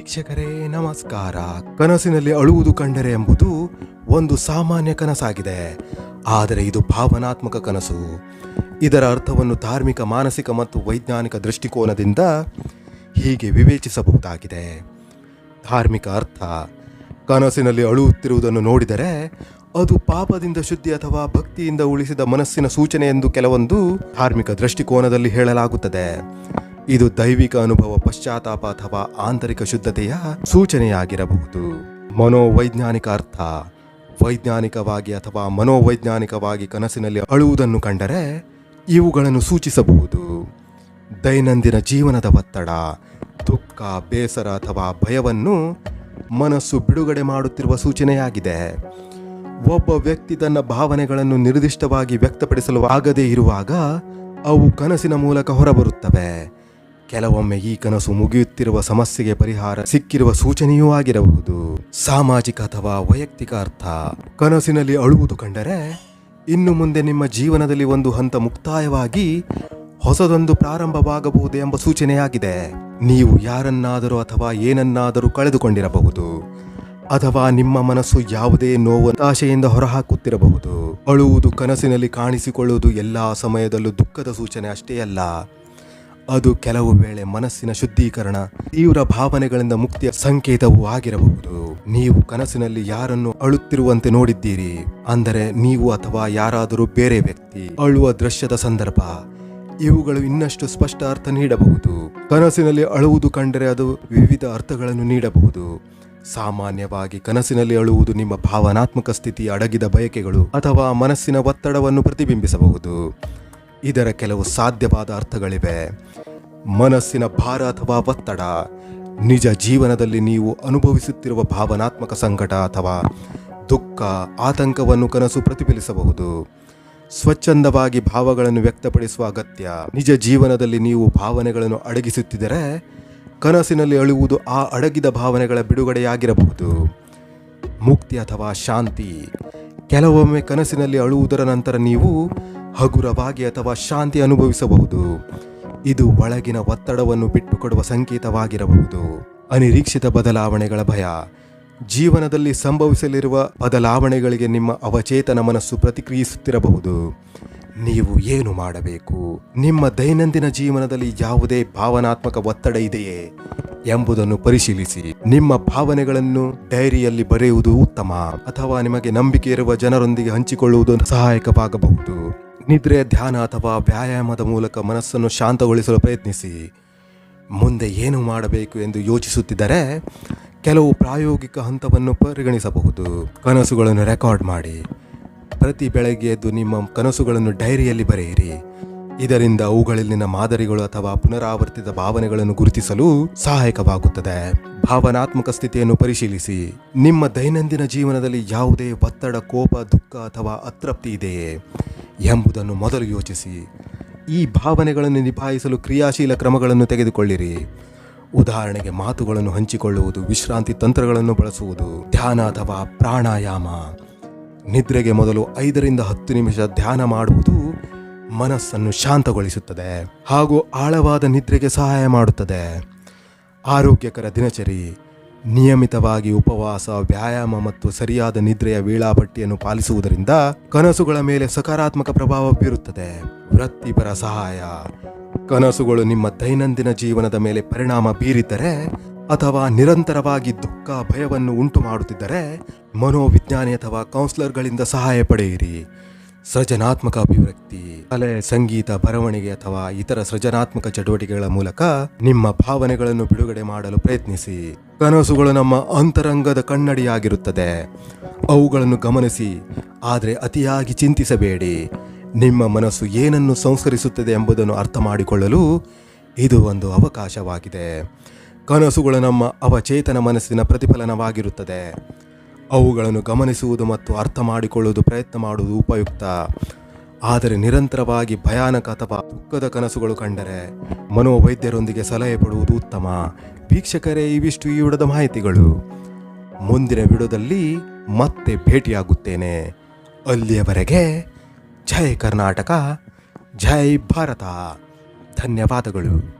ವೀಕ್ಷಕರೇ, ನಮಸ್ಕಾರ. ಕನಸಿನಲ್ಲಿ ಅಳುವುದು ಕಂಡರೆ ಎಂಬುದು ಒಂದು ಸಾಮಾನ್ಯ ಕನಸಾಗಿದೆ. ಆದರೆ ಇದು ಭಾವನಾತ್ಮಕ ಕನಸು. ಇದರ ಅರ್ಥವನ್ನು ಧಾರ್ಮಿಕ, ಮಾನಸಿಕ ಮತ್ತು ವೈಜ್ಞಾನಿಕ ದೃಷ್ಟಿಕೋನದಿಂದ ಹೀಗೆ ವಿವೇಚಿಸಬಹುದಾಗಿದೆ. ಧಾರ್ಮಿಕ ಅರ್ಥ, ಕನಸಿನಲ್ಲಿ ಅಳುತ್ತಿರುವುದನ್ನು ನೋಡಿದರೆ ಅದು ಪಾಪದಿಂದ ಶುದ್ಧಿ ಅಥವಾ ಭಕ್ತಿಯಿಂದ ಉಳಿಸಿದ ಮನಸ್ಸಿನ ಸೂಚನೆ ಎಂದು ಕೆಲವೊಂದು ಧಾರ್ಮಿಕ ದೃಷ್ಟಿಕೋನದಲ್ಲಿ ಹೇಳಲಾಗುತ್ತದೆ. ಇದು ದೈವಿಕ ಅನುಭವ ಪಶ್ಚಾತ್ತಾಪ ಅಥವಾ ಆಂತರಿಕ ಶುದ್ಧತೆಯ ಸೂಚನೆಯಾಗಿರಬಹುದು. ಮನೋವೈಜ್ಞಾನಿಕ ಅರ್ಥ, ವೈಜ್ಞಾನಿಕವಾಗಿ ಅಥವಾ ಮನೋವೈಜ್ಞಾನಿಕವಾಗಿ ಕನಸಿನಲ್ಲಿ ಅಳುವುದನ್ನು ಕಂಡರೆ ಇವುಗಳನ್ನು ಸೂಚಿಸಬಹುದು. ದೈನಂದಿನ ಜೀವನದ ಒತ್ತಡ, ದುಃಖ, ಬೇಸರ ಅಥವಾ ಭಯವನ್ನು ಮನಸ್ಸು ಬಿಡುಗಡೆ ಮಾಡುತ್ತಿರುವ ಸೂಚನೆಯಾಗಿದೆ. ಒಬ್ಬ ವ್ಯಕ್ತಿ ತನ್ನ ಭಾವನೆಗಳನ್ನು ನಿರ್ದಿಷ್ಟವಾಗಿ ವ್ಯಕ್ತಪಡಿಸಲು ಆಗದೇ ಇರುವಾಗ ಅವು ಕನಸಿನ ಮೂಲಕ ಹೊರಬರುತ್ತವೆ. ಕೆಲವೊಮ್ಮೆ ಈ ಕನಸು ಮುಗಿಯುತ್ತಿರುವ ಸಮಸ್ಯೆಗೆ ಪರಿಹಾರ ಸಿಕ್ಕಿರುವ ಸೂಚನೆಯೂ ಆಗಿರಬಹುದು. ಸಾಮಾಜಿಕ ಅಥವಾ ವೈಯಕ್ತಿಕ ಅರ್ಥ. ಕನಸಿನಲ್ಲಿ ಅಳುವುದು ಕಂಡರೆ ಇನ್ನು ಮುಂದೆ ನಿಮ್ಮ ಜೀವನದಲ್ಲಿ ಒಂದು ಹಂತ ಮುಕ್ತಾಯವಾಗಿ ಹೊಸದೊಂದು ಪ್ರಾರಂಭವಾಗಬಹುದು ಎಂಬ ಸೂಚನೆಯಾಗಿದೆ. ನೀವು ಯಾರನ್ನಾದರೂ ಅಥವಾ ಏನನ್ನಾದರೂ ಕಳೆದುಕೊಂಡಿರಬಹುದು. ಅಥವಾ ನಿಮ್ಮ ಮನಸ್ಸು ಯಾವುದೇ ನೋವು ಆಶೆಯಿಂದ ಹೊರಹಾಕುತ್ತಿರಬಹುದು. ಅಳುವುದು ಕನಸಿನಲ್ಲಿ ಕಾಣಿಸಿಕೊಳ್ಳುವುದು ಎಲ್ಲಾ ಸಮಯದಲ್ಲೂ ದುಃಖದ ಸೂಚನೆ ಅಷ್ಟೇ ಅಲ್ಲ. ಅದು ಕೆಲವು ವೇಳೆ ಮನಸ್ಸಿನ ಶುದ್ಧೀಕರಣ, ತೀವ್ರ ಭಾವನೆಗಳಿಂದ ಮುಕ್ತಿಯ ಸಂಕೇತವೂ ಆಗಿರಬಹುದು. ನೀವು ಕನಸಿನಲ್ಲಿ ಯಾರನ್ನು ಅಳುತ್ತಿರುವಂತೆ ನೋಡಿದ್ದೀರಿ? ಅಂದರೆ ನೀವು ಅಥವಾ ಯಾರಾದರೂ ಬೇರೆ ವ್ಯಕ್ತಿ. ಅಳುವ ದೃಶ್ಯದ ಸಂದರ್ಭ. ಇವುಗಳು ಇನ್ನಷ್ಟು ಸ್ಪಷ್ಟ ಅರ್ಥ ನೀಡಬಹುದು. ಕನಸಿನಲ್ಲಿ ಅಳುವುದು ಕಂಡರೆ ಅದು ವಿವಿಧ ಅರ್ಥಗಳನ್ನು ನೀಡಬಹುದು. ಸಾಮಾನ್ಯವಾಗಿ ಕನಸಿನಲ್ಲಿ ಅಳುವುದು ನಿಮ್ಮ ಭಾವನಾತ್ಮಕ ಸ್ಥಿತಿ ಅಡಗಿದ ಬಯಕೆಗಳು ಅಥವಾ ಮನಸ್ಸಿನ ಒತ್ತಡವನ್ನು ಪ್ರತಿಬಿಂಬಿಸಬಹುದು. ಇದರ ಕೆಲವು ಸಾಧ್ಯವಾದ ಅರ್ಥಗಳಿವೆ. ಮನಸ್ಸಿನ ಭಾರ ಅಥವಾ ಒತ್ತಡ, ನಿಜ ಜೀವನದಲ್ಲಿ ನೀವು ಅನುಭವಿಸುತ್ತಿರುವ ಭಾವನಾತ್ಮಕ ಸಂಕಟ ಅಥವಾ ದುಃಖ, ಆತಂಕವನ್ನು ಕನಸು ಪ್ರತಿಫಲಿಸಬಹುದು. ಸ್ವಚ್ಛಂದವಾಗಿ ಭಾವಗಳನ್ನು ವ್ಯಕ್ತಪಡಿಸುವ ಅಗತ್ಯ, ನಿಜ ಜೀವನದಲ್ಲಿ ನೀವು ಭಾವನೆಗಳನ್ನು ಅಡಗಿಸುತ್ತಿದ್ದರೆ ಕನಸಿನಲ್ಲಿ ಅಳುವುದು ಆ ಅಡಗಿದ ಭಾವನೆಗಳ ಬಿಡುಗಡೆಯಾಗಿರಬಹುದು. ಮುಕ್ತಿ ಅಥವಾ ಶಾಂತಿ, ಕೆಲವೊಮ್ಮೆ ಕನಸಿನಲ್ಲಿ ಅಳುವುದರ ನಂತರ ನೀವು ಹಗುರವಾಗಿ ಅಥವಾ ಶಾಂತಿ ಅನುಭವಿಸಬಹುದು. ಇದು ಒಳಗಿನ ಒತ್ತಡವನ್ನು ಬಿಟ್ಟುಕೊಡುವ ಸಂಕೇತವಾಗಿರಬಹುದು. ಅನಿರೀಕ್ಷಿತ ಬದಲಾವಣೆಗಳ ಭಯ. ಜೀವನದಲ್ಲಿ ಸಂಭವಿಸಲಿರುವ ಬದಲಾವಣೆಗಳಿಗೆ ನಿಮ್ಮ ಅವಚೇತನ ಮನಸ್ಸು ಪ್ರತಿಕ್ರಿಯಿಸುತ್ತಿರಬಹುದು. ನೀವು ಏನು ಮಾಡಬೇಕು? ನಿಮ್ಮ ದೈನಂದಿನ ಜೀವನದಲ್ಲಿ ಯಾವುದೇ ಭಾವನಾತ್ಮಕ ಒತ್ತಡ ಇದೆಯೇ? ಎಂಬುದನ್ನು ಪರಿಶೀಲಿಸಿ. ನಿಮ್ಮ ಭಾವನೆಗಳನ್ನು ಡೈರಿಯಲ್ಲಿ ಬರೆಯುವುದು ಉತ್ತಮ. ಅಥವಾ ನಿಮಗೆ ನಂಬಿಕೆ ಇರುವ ಜನರೊಂದಿಗೆ ಹಂಚಿಕೊಳ್ಳುವುದು ಸಹಾಯಕವಾಗಬಹುದು. ನಿದ್ರೆ, ಧ್ಯಾನ ಅಥವಾ ವ್ಯಾಯಾಮದ ಮೂಲಕ ಮನಸ್ಸನ್ನು ಶಾಂತಗೊಳಿಸಲು ಪ್ರಯತ್ನಿಸಿ. ಮುಂದೆ ಏನು ಮಾಡಬೇಕು ಎಂದು ಯೋಚಿಸುತ್ತಿದ್ದರೆ ಕೆಲವು ಪ್ರಾಯೋಗಿಕ ಹಂತವನ್ನು ಪರಿಗಣಿಸಬಹುದು. ಕನಸುಗಳನ್ನು ರೆಕಾರ್ಡ್ ಮಾಡಿ. ಪ್ರತಿ ಬೆಳಗ್ಗೆ ಎದ್ದು ನಿಮ್ಮ ಕನಸುಗಳನ್ನು ಡೈರಿಯಲ್ಲಿ ಬರೆಯಿರಿ. ಇದರಿಂದ ಅವುಗಳಲ್ಲಿನ ಮಾದರಿಗಳು ಅಥವಾ ಪುನರಾವರ್ತಿತ ಭಾವನೆಗಳನ್ನು ಗುರುತಿಸಲು ಸಹಾಯಕವಾಗುತ್ತದೆ. ಭಾವನಾತ್ಮಕ ಸ್ಥಿತಿಯನ್ನು ಪರಿಶೀಲಿಸಿ. ನಿಮ್ಮ ದೈನಂದಿನ ಜೀವನದಲ್ಲಿ ಯಾವುದೇ ಒತ್ತಡ, ಕೋಪ, ದುಃಖ ಅಥವಾ ಅತೃಪ್ತಿ ಇದೆಯೇ? ಎಂಬುದನ್ನು ಮೊದಲು ಯೋಚಿಸಿ. ಈ ಭಾವನೆಗಳನ್ನು ನಿಭಾಯಿಸಲು ಕ್ರಿಯಾಶೀಲ ಕ್ರಮಗಳನ್ನು ತೆಗೆದುಕೊಳ್ಳಿರಿ. ಉದಾಹರಣೆಗೆ ಮಾತುಗಳನ್ನು ಹಂಚಿಕೊಳ್ಳುವುದು, ವಿಶ್ರಾಂತಿ ತಂತ್ರಗಳನ್ನು ಬಳಸುವುದು ಧ್ಯಾನ ಅಥವಾ ಪ್ರಾಣಾಯಾಮ. ನಿದ್ರೆಗೆ ಮೊದಲು ಐದರಿಂದ ಹತ್ತು ನಿಮಿಷ ಧ್ಯಾನ ಮಾಡುವುದು ಮನಸ್ಸನ್ನು ಶಾಂತಗೊಳಿಸುತ್ತದೆ ಹಾಗೂ ಆಳವಾದ ನಿದ್ರೆಗೆ ಸಹಾಯ ಮಾಡುತ್ತದೆ. ಆರೋಗ್ಯಕರ ದಿನಚರಿ ನಿಯಮಿತವಾಗಿ ಉಪವಾಸ, ವ್ಯಾಯಾಮ ಮತ್ತು ಸರಿಯಾದ ನಿದ್ರೆಯ ವೇಳಾಪಟ್ಟಿಯನ್ನು ಪಾಲಿಸುವುದರಿಂದ ಕನಸುಗಳ ಮೇಲೆ ಸಕಾರಾತ್ಮಕ ಪ್ರಭಾವ ಬೀರುತ್ತದೆ. ವೃತ್ತಿಪರ ಸಹಾಯ. ಕನಸುಗಳು ನಿಮ್ಮ ದೈನಂದಿನ ಜೀವನದ ಮೇಲೆ ಪರಿಣಾಮ ಬೀರಿದ್ದರೆ ಅಥವಾ ನಿರಂತರವಾಗಿ ದುಃಖ, ಭಯವನ್ನು ಉಂಟು ಮಾಡುತ್ತಿದ್ದರೆ ಮನೋವಿಜ್ಞಾನಿ ಅಥವಾ ಕೌನ್ಸಿಲರ್ಗಳಿಂದ ಸಹಾಯ ಪಡೆಯಿರಿ. ಸೃಜನಾತ್ಮಕ ಅಭಿವ್ಯಕ್ತಿ, ಕಲೆ, ಸಂಗೀತ, ಬರವಣಿಗೆ ಅಥವಾ ಇತರ ಸೃಜನಾತ್ಮಕ ಚಟುವಟಿಕೆಗಳ ಮೂಲಕ ನಿಮ್ಮ ಭಾವನೆಗಳನ್ನು ಬಿಡುಗಡೆ ಮಾಡಲು ಪ್ರಯತ್ನಿಸಿ. ಕನಸುಗಳು ನಮ್ಮ ಅಂತರಂಗದ ಕನ್ನಡಿಯಾಗಿರುತ್ತದೆ. ಅವುಗಳನ್ನು ಗಮನಿಸಿ, ಆದರೆ ಅತಿಯಾಗಿ ಚಿಂತಿಸಬೇಡಿ. ನಿಮ್ಮ ಮನಸ್ಸು ಏನನ್ನು ಸಂಸ್ಕರಿಸುತ್ತದೆ ಎಂಬುದನ್ನು ಅರ್ಥ ಮಾಡಿಕೊಳ್ಳಲು ಇದು ಒಂದು ಅವಕಾಶವಾಗಿದೆ. ಕನಸುಗಳು ನಮ್ಮ ಅವಚೇತನ ಮನಸ್ಸಿನ ಪ್ರತಿಫಲನವಾಗಿರುತ್ತದೆ. ಅವುಗಳನ್ನು ಗಮನಿಸುವುದು ಮತ್ತು ಅರ್ಥ ಮಾಡಿಕೊಳ್ಳುವುದು ಪ್ರಯತ್ನ ಮಾಡುವುದು ಉಪಯುಕ್ತ. ಆದರೆ ನಿರಂತರವಾಗಿ ಭಯಾನಕ ಅಥವಾ ದುಃಖದ ಕನಸುಗಳು ಕಂಡರೆ ಮನೋವೈದ್ಯರೊಂದಿಗೆ ಸಲಹೆ ಪಡುವುದು ಉತ್ತಮ. ವೀಕ್ಷಕರೇ, ಇವಿಷ್ಟು ಈ ವಿಡದ ಮಾಹಿತಿಗಳು. ಮುಂದಿನ ವಿಡದಲ್ಲಿ ಮತ್ತೆ ಭೇಟಿಯಾಗುತ್ತೇನೆ. ಅಲ್ಲಿಯವರೆಗೆ ಜೈ ಕರ್ನಾಟಕ, ಜೈ ಭಾರತ. ಧನ್ಯವಾದಗಳು.